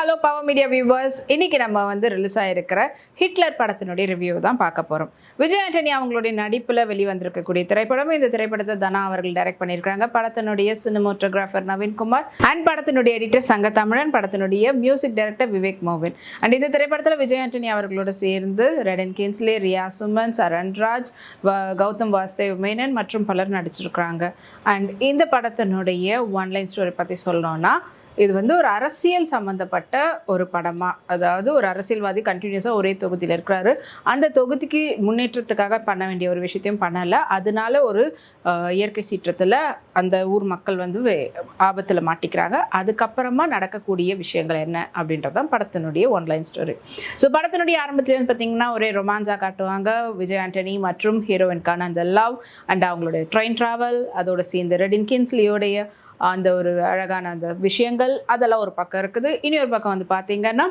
Hello power media viewers இன்னைக்கு நம்ம வந்து ரிலீஸ் ஆகிருக்கிற ஹிட்லர் படத்தினுடைய ரிவ்யூ தான் பார்க்க போகிறோம் விஜய் ஆண்டனி அவங்களுடைய நடிப்பில் வெளிவந்திருக்கக்கூடிய திரைப்படம் இந்த திரைப்படத்தை தனா அவர்கள் டைரக்ட் பண்ணியிருக்காங்க படத்தினுடைய சினிமோட்டோகிராஃபர் நவீன்குமார் அண்ட் படத்தினுடைய எடிட்டர் சங்க தமிழன் படத்தினுடைய மியூசிக் டைரக்டர் விவேக் மோவின். அண்ட் இந்த திரைப்படத்தில் விஜய் ஆண்டனி அவர்களோட சேர்ந்து ரெடன் கின்ஸ்லே ரியா சுமன் சரண்ராஜ் வ- கௌதம் வாஸ்தேவ் மேனன் மற்றும் பலர் நடிச்சிருக்கிறாங்க. அண்ட் இந்த படத்தினுடைய ஒன்லைன் ஸ்டோரி பற்றி சொல்லணும்னா இது வந்து ஒரு அரசியல் சம்மந்தப்பட்ட ஒரு படமாக அதாவது ஒரு அரசியல்வாதி கண்டினியூஸாக ஒரே தொகுதியில் இருக்கிறாரு. அந்த தொகுதிக்கு முன்னேற்றத்துக்காக பண்ண வேண்டிய ஒரு விஷயத்தையும் பண்ணலை. அதனால ஒரு இயற்கை சீற்றத்தில் அந்த ஊர் மக்கள் வந்து ஆபத்தில் மாட்டிக்கிறாங்க. அதுக்கப்புறமா நடக்கக்கூடிய விஷயங்கள் என்ன அப்படின்றது தான் படத்தினுடைய ஒன்லைன் ஸ்டோரி ஸோ படத்தினுடைய ஆரம்பத்துல வந்து பார்த்தீங்கன்னா ஒரே ரொமான்ஸாக காட்டுவாங்க. விஜய் ஆண்டனி மற்றும் ஹீரோயின்கான அந்த லவ் அண்ட் அவங்களுடைய ட்ரெயின் ட்ராவல் அதோட சேர்ந்து ரெடின் கின்ஸ்லியோடைய அந்த ஒரு அழகான அந்த விஷயங்கள் அதெல்லாம் ஒரு பக்கம் இருக்குது. இனி ஒரு பக்கம் வந்து பார்த்தீங்கன்னா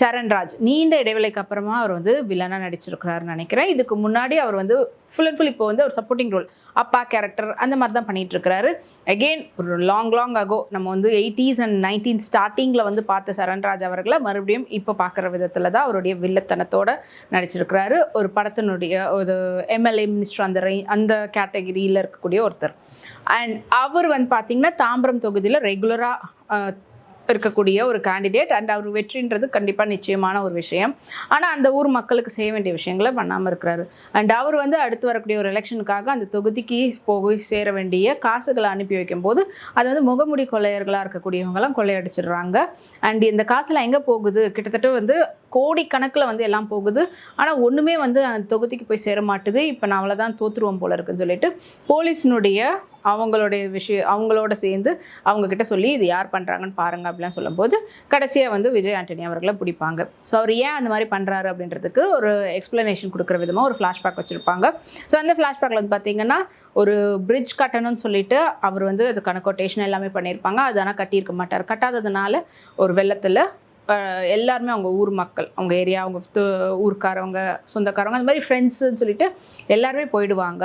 சரண்ராஜ். நீண்ட இடைவெளிக்கு அப்புறமா அவர் வந்து வில்லனாக நடிச்சிருக்கிறாருன்னு நினைக்கிறேன். இதுக்கு முன்னாடி அவர் வந்து ஃபுல் அண்ட் ஃபுல் இப்போ வந்து ஒரு சப்போர்ட்டிங் ரோல் அப்பா கேரக்டர் அந்த மாதிரி தான் பண்ணிட்டு இருக்கிறாரு. அகெயின் ஒரு லாங் லாங் ஆகோ நம்ம வந்து எயிட்டிஸ் அண்ட் நைன்டீன் ஸ்டார்டிங்கில் வந்து பார்த்த சரண்ராஜ் அவர்களை மறுபடியும் இப்போ பார்க்குற விதத்தில் தான் அவருடைய வில்லத்தனத்தோட நடிச்சிருக்கிறாரு. ஒரு படத்தினுடைய ஒரு எம்எல்ஏ மினிஸ்டர் அந்த ரெய் அந்த கேட்டகரியில் இருக்கக்கூடிய ஒருத்தர். அண்ட் அவர் வந்து பார்த்திங்கன்னா தாம்பரம் தொகுதியில் ரெகுலராக இருக்கக்கூடிய ஒரு கேண்டிடேட் அண்ட் அவர் வெற்றின்றது கண்டிப்பாக நிச்சயமான ஒரு விஷயம். ஆனால் அந்த ஊர் மக்களுக்கு செய்ய வேண்டிய விஷயங்களை பண்ணாமல் இருக்கிறாரு. அண்ட் அவர் வந்து அடுத்து வரக்கூடிய ஒரு எலெக்ஷனுக்காக அந்த தொகுதிக்கு போய் சேர வேண்டிய காசுகளை அனுப்பி வைக்கும்போது அது வந்து முகமுடி கொள்ளையர்களாக இருக்கக்கூடியவங்களாம் கொள்ளையடிச்சிடுறாங்க. அண்ட் இந்த காசுலாம் எங்கே போகுது? கிட்டத்தட்ட வந்து கோடிக்கணக்கில் வந்து எல்லாம் போகுது. ஆனால் ஒன்றுமே வந்து அந்த தொகுதிக்கு போய் சேர மாட்டுது. இப்போ நான் அவ்வளோதான் தோற்றுருவோம் போல இருக்குன்னு சொல்லிட்டு போலீஸினுடைய அவங்களுடைய விஷயம் அவங்களோட சேர்ந்து அவங்கக்கிட்ட சொல்லி இது யார் பண்ணுறாங்கன்னு பாருங்கள் அப்படிலாம் சொல்லும்போது கடைசியாக வந்து விஜய் ஆண்டனி அவர்களை பிடிப்பாங்க. ஸோ அவர் ஏன் அந்த மாதிரி பண்ணுறாரு அப்படின்றதுக்கு ஒரு எக்ஸ்பிளனேஷன் கொடுக்குற விதமாக ஒரு ஃப்ளாஷ்பேக் வச்சுருப்பாங்க. ஸோ அந்த ஃப்ளாஷ்பேக்கில் வந்து பார்த்திங்கன்னா ஒரு பிரிட்ஜ் கட்டணும்னு சொல்லிட்டு அவர் வந்து அதுக்கான கொட்டேஷன் எல்லாமே பண்ணியிருப்பாங்க. அது ஆனால் கட்டியிருக்க மாட்டார். கட்டாததுனால ஒரு வெள்ளத்தில் எல்லாருமே அவங்க ஊர் மக்கள் அவங்க ஏரியா அவங்க ஊருக்காரவங்க ஊர்க்காரவங்க சொந்தக்காரவங்க அந்த மாதிரி ஃப்ரெண்ட்ஸுன்னு சொல்லிட்டு எல்லாருமே போயிடுவாங்க.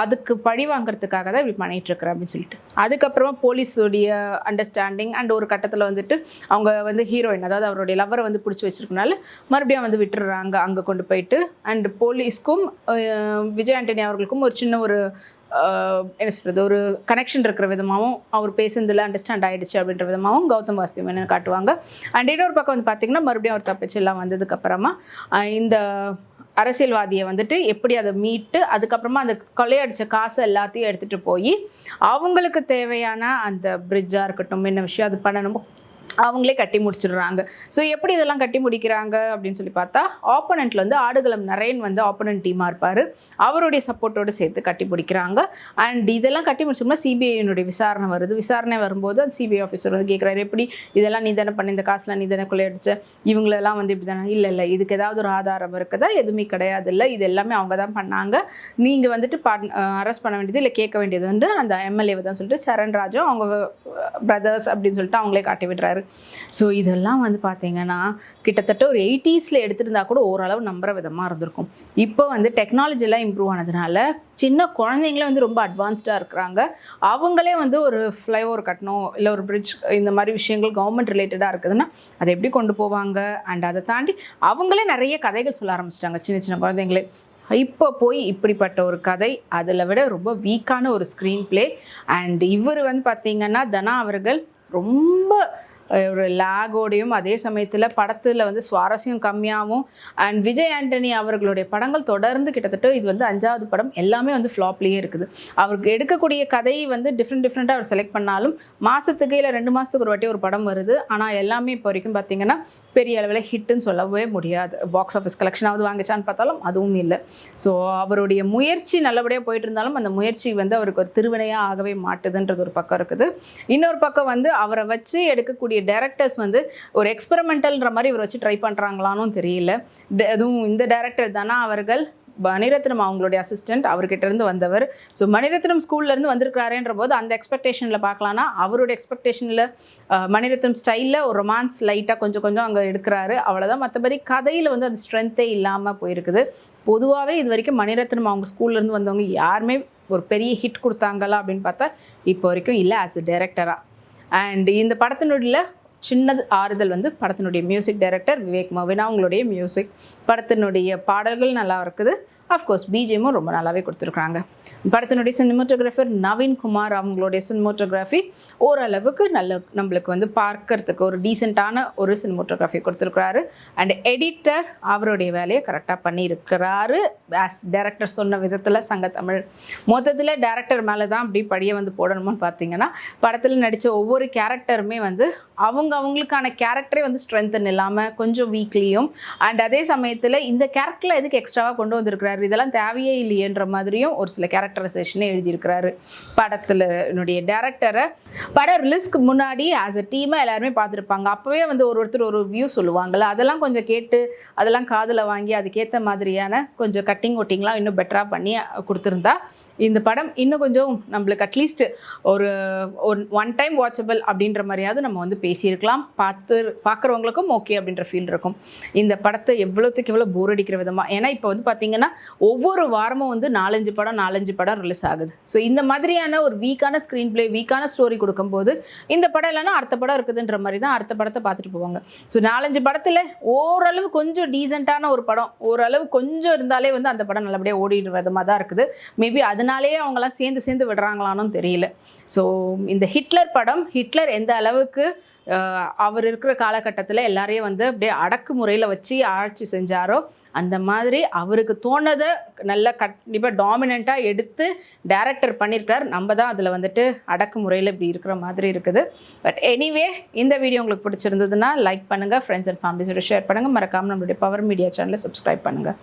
அதுக்கு பழி வாங்குறதுக்காக தான் இப்படி பண்ணிட்டு அப்படின்னு சொல்லிட்டு. அதுக்கப்புறமா போலீஸுடைய அண்டர்ஸ்டாண்டிங் அண்ட் ஒரு கட்டத்தில் வந்துட்டு அவங்க வந்து ஹீரோயின் அதாவது அவருடைய லவரை வந்து பிடிச்சி வச்சிருக்கனால மறுபடியும் வந்து விட்டுடுறாங்க அங்கே கொண்டு போயிட்டு. அண்ட் போலீஸ்க்கும் விஜய் ஆண்டனி அவர்களுக்கும் ஒரு சின்ன ஒரு என்ன சொல்கிறது ஒரு கனெக்ஷன் இருக்கிற விதமாகவும் அவர் பேசுனதில் அண்டர்ஸ்டாண்ட் ஆகிடுச்சு அப்படின்ற விதமாகவும் கௌதம் வாசுதேவ் என்ன காட்டுவாங்க. அண்ட் இன்னொரு பக்கம் வந்து பார்த்திங்கன்னா மறுபடியும் அவர் தப்பிச்செல்லாம் வந்ததுக்கப்புறமா இந்த அரசியல்வாதியை வந்துட்டு எப்படி அதை மீட்டு அதுக்கப்புறமா அந்த கொள்ளையடித்த காசு எல்லாத்தையும் எடுத்துகிட்டு போய் அவங்களுக்கு தேவையான அந்த பிரிட்ஜாக இருக்கட்டும் என்ன விஷயம் அது பண்ணணுமோ அவங்களே கட்டி முடிச்சிடுறாங்க. ஸோ எப்படி இதெல்லாம் கட்டி முடிக்கிறாங்க அப்படின்னு சொல்லி பார்த்தா ஆப்போனண்ட்டில் வந்து ஆடுகளம் நரேன் வந்து ஆப்போனன்ட் டீமாக இருப்பார். அவருடைய சப்போர்ட்டோடு சேர்த்து கட்டி முடிக்கிறாங்க. அண்ட் இதெல்லாம் கட்டி முடிச்சோம்னா சிபிஐனுடைய விசாரணை வருது. விசாரணை வரும்போது அந்த சிபிஐ ஆஃபீஸர் வந்து கேட்குறாரு எப்படி? இதெல்லாம் நீ தானே பண்ண இந்த காசுலாம் நீ தானே கொள்ளையடிச்ச? இவங்களெல்லாம் வந்து இப்படி தானே இல்லை இல்லை. இதுக்கு ஏதாவது ஒரு ஆதாரம் இருக்குதா? எதுவுமே கிடையாது இல்லை. இது எல்லாமே அவங்க தான் பண்ணாங்க. நீங்கள் வந்துட்டு அரெஸ்ட் பண்ண வேண்டியது இல்லை கேட்க வேண்டியது வந்து அந்த எம்எல்ஏவை தான் சொல்லிட்டு சரண் ராஜும் அவங்க பிரதர்ஸ் அப்படின்னு சொல்லிட்டு அவங்களே காட்டி விடுறாரு. ஸோ இதெல்லாம் வந்து பார்த்தீங்கன்னா கிட்டத்தட்ட ஒரு எயிட்டிஸில் எடுத்திருந்தா கூட ஓரளவு நம்புற விதமாக இருந்திருக்கும். இப்போ வந்து டெக்னாலஜிலாம் இம்ப்ரூவ் ஆனதுனால சின்ன குழந்தைங்களே வந்து ரொம்ப அட்வான்ஸ்டாக இருக்கிறாங்க. அவங்களே வந்து ஒரு ஃப்ளைஓவர் கட்டணும் இல்லை ஒரு பிரிட்ஜ் இந்த மாதிரி விஷயங்கள் கவர்மெண்ட் ரிலேட்டடாக இருக்குதுன்னா அதை எப்படி கொண்டு போவாங்க? அண்ட் அதை தாண்டி அவங்களே நிறைய கதைகள் சொல்ல ஆரம்பிச்சிட்டாங்க சின்ன சின்ன குழந்தைங்களே. இப்போ போய் இப்படிப்பட்ட ஒரு கதை அதில் விட ரொம்ப வீக்கான ஒரு ஸ்க்ரீன் பிளே அண்ட் இவர் வந்து பார்த்தீங்கன்னா தனா அவர்கள் ரொம்ப ஒரு லேகோடையும் அதே சமயத்தில் படத்தில் வந்து சுவாரஸ்யம் கம்மியாகவும் அண்ட் விஜய் ஆண்டனி அவர்களுடைய படங்கள் தொடர்ந்து கிட்டத்தட்ட இது வந்து அஞ்சாவது படம். எல்லாமே வந்து ஃப்ளாப்லேயே இருக்குது. அவருக்கு எடுக்கக்கூடிய கதை வந்து டிஃப்ரெண்ட் டிஃப்ரெண்ட்டாக அவர் செலக்ட் பண்ணாலும் மாதத்துக்கு இல்லை ரெண்டு மாதத்துக்கு ஒரு வாட்டி ஒரு படம் வருது. ஆனால் எல்லாமே இப்போ வரைக்கும் பார்த்தீங்கன்னா பெரிய அளவில் ஹிட்டுன்னு சொல்லவே முடியாது. பாக்ஸ் ஆஃபீஸ் கலெக்ஷனாவது வாங்கிச்சான்னு பார்த்தாலும் அதுவும் இல்லை. ஸோ அவருடைய முயற்சி நல்லபடியாக போயிட்டு இருந்தாலும் அந்த முயற்சி வந்து அவருக்கு ஒரு திருவினையாக ஆகவே மாட்டுதுன்றது ஒரு பக்கம் இருக்குது. இன்னொரு பக்கம் வந்து அவரை வச்சு எடுக்கக்கூடிய டேரக்டர்ஸ் வந்து ஒரு எக்ஸ்பெரிமெண்டல்ன்ற மாதிரி இவர் வச்சு ட்ரை பண்ணுறாங்களானும் தெரியல. அதுவும் இந்த டேரக்டர் தானா? அவர்கள் மணிரத்னம் அவங்களுடைய அசிஸ்டன்ட் அவர்கிட்ட இருந்து வந்தவர். ஸோ மணிரத்னம் ஸ்கூல்லேருந்து இருந்து போது அந்த எக்ஸ்பெக்டேஷனில் பார்க்கலான்னா அவருடைய எக்ஸ்பெக்டேஷனில் மணிரத்னம் ஸ்டைலில் ஒரு ரொமான்ஸ் லைட்டாக கொஞ்சம் கொஞ்சம் அங்கே எடுக்கிறாரு. அவ்வளோதான் மற்றபடி கதையில் வந்து அந்த ஸ்ட்ரென்த்தே இல்லாமல் போயிருக்குது. பொதுவாகவே இது வரைக்கும் மணிரத்னம் அவங்க ஸ்கூல்ல இருந்து வந்தவங்க யாருமே ஒரு பெரிய ஹிட் கொடுத்தாங்களா அப்படின்னு பார்த்தா இப்போ வரைக்கும் இல்லை ஆஸ் எ டைரக்டராக அண்ட் இந்த படத்தினுடைய சின்னது ஆறுதல் வந்து படத்தினுடைய மியூசிக் டைரக்டர் விவேக் மவினா அவங்களுடைய மியூசிக் படத்தினுடைய பாடல்கள் நல்லா இருக்குது. அஃப்கோர்ஸ் பிஜேமும் ரொம்ப நல்லாவே கொடுத்துருக்குறாங்க. படத்தினுடைய சினிமோட்டோகிராஃபர் நவீன் குமார் அவங்களுடைய சினிமோட்டோகிராஃபி ஓரளவுக்கு நல்ல நம்மளுக்கு வந்து பார்க்கறதுக்கு ஒரு டீசெண்டான ஒரு சினிமோட்டோகிராஃபி கொடுத்துருக்குறாரு. அண்ட் எடிட்டர் அவருடைய வேலையை கரெக்டாக பண்ணியிருக்கிறாரு. ஆஸ் டேரக்டர் சொன்ன விதத்தில் சங்க தமிழ் மொத்தத்தில் டேரக்டர் மேலே தான் அப்படி படியை வந்து போடணுமான்னு பார்த்தீங்கன்னா படத்தில் நடித்த ஒவ்வொரு கேரக்டருமே வந்து அவங்க அவங்களுக்கான கேரக்டரே வந்து ஸ்ட்ரென்த்தன் இல்லாமல் கொஞ்சம் வீக்லியும் அண்ட் அதே சமயத்தில் இந்த கேரக்டரில் எதுக்கு எக்ஸ்ட்ராவாக கொண்டு வந்திருக்கிறாரு? இதெல்லாம் தேவையே இல்லையன்ற மாதிரியும் ஒரு சில கேரக்டரைசேஷனே எழுதியிருக்கிறாரு. படத்தில் என்னுடைய டேரக்டரை படம் ரிலீஸ்க்கு முன்னாடி ஆஸ் அ டீமாக எல்லாருமே பார்த்துருப்பாங்க. அப்போவே வந்து ஒரு ஒருத்தர் ஒரு வியூ சொல்லுவாங்கள்ல அதெல்லாம் கொஞ்சம் கேட்டு அதெல்லாம் காதில் வாங்கி அதுக்கேற்ற மாதிரியான கொஞ்சம் கட்டிங் ஒட்டிங்லாம் இன்னும் பெட்டராக பண்ணி கொடுத்துருந்தா இந்த படம் இன்னும் கொஞ்சம் நம்மளுக்கு அட்லீஸ்ட் ஒரு ஒரு ஒன் டைம் வாட்சபிள் அப்படின்ற மாதிரியாவது நம்ம வந்து பேசியிருக்கலாம். பார்த்து பார்க்குறவங்களுக்கும் ஓகே அப்படின்ற ஃபீல் இருக்கும். இந்த படத்தை எவ்வளோத்துக்கு எவ்வளோ போர் அடிக்கிற விதமாக ஏன்னா இப்போ வந்து பார்த்திங்கன்னா ஒவ்வொரு வாரமும் வந்து நாலஞ்சு படம் நாலஞ்சு படம் ரிலீஸ் ஆகுது. ஸோ இந்த மாதிரியான ஒரு வீக்கான ஸ்க்ரீன் பிளே வீக்கான ஸ்டோரி கொடுக்கும்போது இந்த படம் இல்லைன்னா அடுத்த படம் இருக்குதுன்ற மாதிரி தான் அடுத்த படத்தை பார்த்துட்டு போவாங்க. ஸோ நாலஞ்சு படத்தில் ஓரளவு கொஞ்சம் டீசெண்டான ஒரு படம் ஓரளவு கொஞ்சம் இருந்தாலே வந்து அந்த படம் நல்லபடியாக ஓடிடுற விதமாக தான் இருக்குது. மேபி அதனாலேயே அவங்களாம் சேர்ந்து சேர்ந்து விடுறாங்களானும் தெரியல. ஸோ இந்த ஹிட்லர் படம் ஹிட்லர் எந்த அளவுக்கு அவர் இருக்கிற காலகட்டத்தில் எல்லாரையும் வந்து அப்படியே அடக்குமுறையில் வச்சு ஆட்சி செஞ்சாரோ அந்த மாதிரி அவருக்கு தோணதை நல்ல கண்டிப்பாக டாமினண்ட்டாக எடுத்து டேரக்டர் பண்ணியிருக்கார் நம்ம தான் அதில் வந்துட்டு அடக்குமுறையில் இப்படி இருக்கிற மாதிரி இருக்குது. பட் எனிவே இந்த வீடியோ உங்களுக்கு பிடிச்சிருந்ததுன்னா லைக் பண்ணுங்கள் ஃப்ரெண்ட்ஸ் அண்ட் ஃபேமிலிஸோட ஷேர் பண்ணுங்கள் மறக்காமல் நம்மளுடைய பவர் மீடியா சேனலை சப்ஸ்கிரைப் பண்ணுங்கள்